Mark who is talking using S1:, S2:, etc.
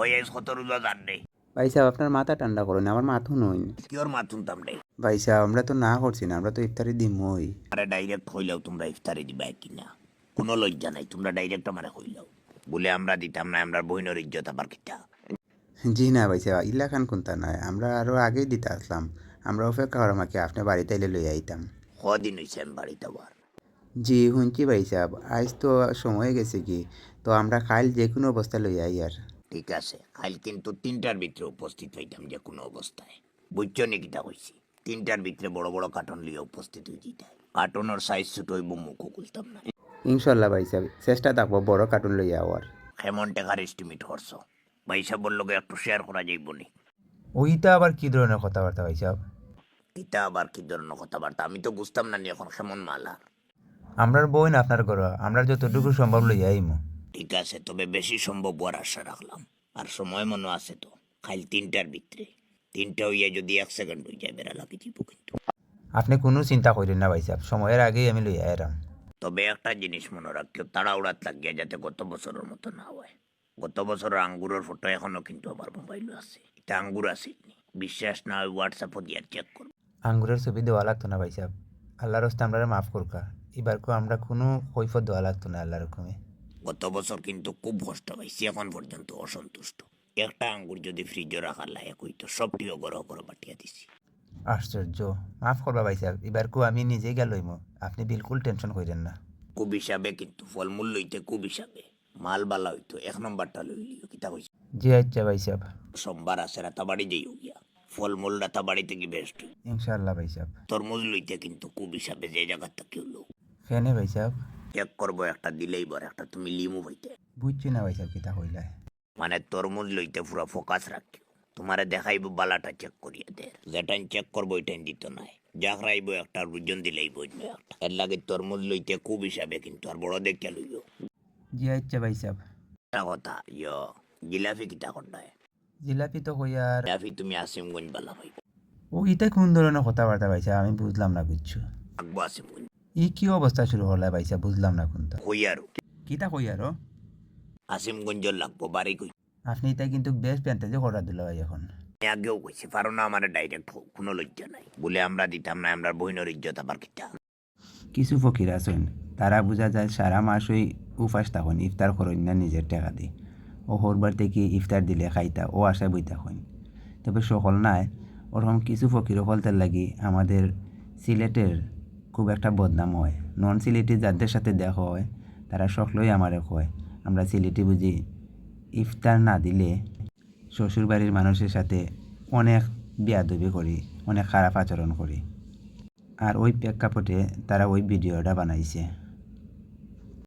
S1: ওই কত রোজা জান
S2: ভাই সাহেব আপনার মাথা ঠান্ডা করুন আমার মাথা নইন
S1: কিওর মা তুনতাম রে
S2: ভাই সাহেব আমরা তো না করছি না আমরা তো ইফতারি দিমই।
S1: আরে ডাইরেক্ট হইলেও তোমরা ইফতারি দিবা কিনা কোনো লজ্জা নাই তোমরা ডাইরেক্ট আমারে হইলেও। বলে আমরা দিতাম না আমরা বহিনের ইজ্জত আবার কিতা?
S2: জি না ভাই সাহেব ইল্লা খান কোনটা নয় আমরা আরও আগেই দিতে আসলাম। আমরা অপেক্ষা করা মাকে আপনি বাড়িতে এলে লই আইতাম।
S1: কদিন হয়েছে আমি বাড়িতে আবার?
S2: জি শুনছি ভাই সাহেব আজ তো সময় গেছে কি তো আমরা কাল যে কোনো অবস্থা লই আই আর।
S1: ঠিক আছে কাল কিন্তু তিনটার ভিতরে উপস্থিত হইতাম যে কোনো অবস্থায়। বুঝছ নি কিতা কইছি? তিনটার ভিতরে বড় বড় কার্টন লিয়ে উপস্থিত হয়ে। যেতে কার্টনের সাইজ ছোট হইব মুখও খুলতাম না।
S2: ইনশাল্লাহ ভাই সাহেব চেষ্টা থাকব বড় কার্টুন লই আওয়ার
S1: কেমন টাকার এস্টিমেট করছ? পয়সা বলল একটু শেয়ার করা যাইব নি।
S3: ওইটা আবার কি ধরনের কথাবার্তা ভাই সাহেব?
S1: কিতা আবার কি ধরনের কথাবার্তা? আমি তো বুঝতাম না নি এখন কেমন মালা
S3: আমরার বই না আপনার ঘর আমরা যতটুকু সম্ভব লই আইমু।
S1: ঠিক আছে তবে বেশি সম্ভব হওয়ার আশা রাখলাম। আর সময় মনে আছে তো খাইল তিনটার ভিতরে। তিনটা হইয়া যদি এক সেকেন্ড হয়ে যায় বেড়া লাগে দিব কিন্তু।
S3: আপনি কোনো চিন্তা করেন না ভাই সাহেব সময়ের আগেই আমি লই আইরাম
S1: তবে একটা জিনিস মনে রাখিও তাড়াউড়াত লাগিয়া যাতে গত বছরের মতো না হয়। গত বছরের আঙ্গুরের ফটো এখনও কিন্তু আমার মোবাইলও আছে। এটা আঙ্গুর আছে বিশ্বাস না হয় হোয়াটসঅ্যাপও দিয়ে চেক করব।
S3: আঙ্গুরের ছবি দেওয়া লাগতো না ভাই সাহেব। আল্লাহর হস্তে আমরা মাফ করকা। এবার আমরা কোনো কৈফত দেওয়া লাগতো না আল্লাহর হুকুমে।
S1: গত বছর কিন্তু খুব কষ্ট পাইছি এখন পর্যন্ত অসন্তুষ্ট। একটা আঙ্গুর যদি ফ্রিজে রাখার লাগে কইতো সবটিও গরম করে পাঠিয়ে দিছি।
S3: আশ্চর্য মাফ করবা ভাই সাহেব এবার কো আমি নিজেই গেল লইমু আপনি বিলকুল টেনশন করেন না।
S1: কুব হিসাবে কিন্তু ফলমূল লইতে কুব হিসাবে। মাল বালা হইতো এক নম্বরটা লই লিও কিতা কইছি?
S3: জি আচ্ছা ভাই সাহেব।
S1: সোমবার আছে রাতাবাড়ি যাইও গিয়া। ফলমূল রাতাবাড়ি থেকে বেস্ট
S3: ইনশাআল্লাহ ভাই সাহেব।
S1: তরমুজ লইতে কিন্তু কুব হিসাবে যে জায়গা থেকে হলো
S3: কেনে ভাই সাহেব?
S1: চেক করব একটা দিলেই বর একটা তুমি লিমু হইতে
S3: বুঝছি না ভাই সাহেব কিতা কইলাই
S1: মানে তরমুজ লইতে পুরো ফোকাস রাখিও। তোমারে দেখাইব বালাটা চেক করিয়া দে। যেটাই চেক করব ওইটাই দিত নাই। যাক রাইব একটা রুজন দিলেই বুঝবে একটা। এর লাগে তরমুজ লইতে খুব হিসাবে কিন্তু আর বড় দেখে লইও।
S3: জি আচ্ছা ভাই সাহেব।
S1: কথা ইয় জিলাপি কিতা করতে
S3: জিলাপি তো কই আর
S1: জিলাপি তুমি আসিমগঞ্জ বালা ভাই।
S3: ও এটা কোন ধরনের কথাবার্তা ভাই সাহেব? আমি বুঝলাম না বুঝছ
S1: আগবো আসিমগঞ্জ।
S3: ই কি অবস্থা শুরু হলো ভাই সাহেব বুঝলাম না কোনটা
S1: কই আরও
S3: কিতা কই আরও
S1: আসিমগঞ্জ লাগবো বাড়ি কই?
S3: আপনি এটা কিন্তু বেশ প্যান্টেজে করা দিল ভাই এখন।
S1: আগেও কইছি পারো না আমার ডাইরেক্ট কোনো লজ্জা নাই। বলে আমরা দিতাম না আমরা বহিনের ইজ্জত আবার কিতা?
S2: কিছু ফকির আছেন তারা বোঝা যায় সারা মাস ওই উপাস তখন ইফতার করেন না নিজের টাকা দিয়ে। ও হরবার থেকে ইফতার দিলে খাইতা ও আশায় বইতা হইন তবে সকল নাই ওরকম কিছু ফকির ফলতে লাগি আমাদের সিলেটের খুব একটা বদনাম হয়। নন সিলেটি যাদের সাথে দেখা হয়, তারা সকলই আমারে কয়, আমরা সিলেটি বুঝি। ইফতার না দিলে শ্বশুরবাড়ির মানুষের সাথে অনেক বিয়াদবি করি, অনেক খারাপ আচরণ করি। আর ওই প্রেক্ষাপটে তারা ওই ভিডিওটা বানাইছে।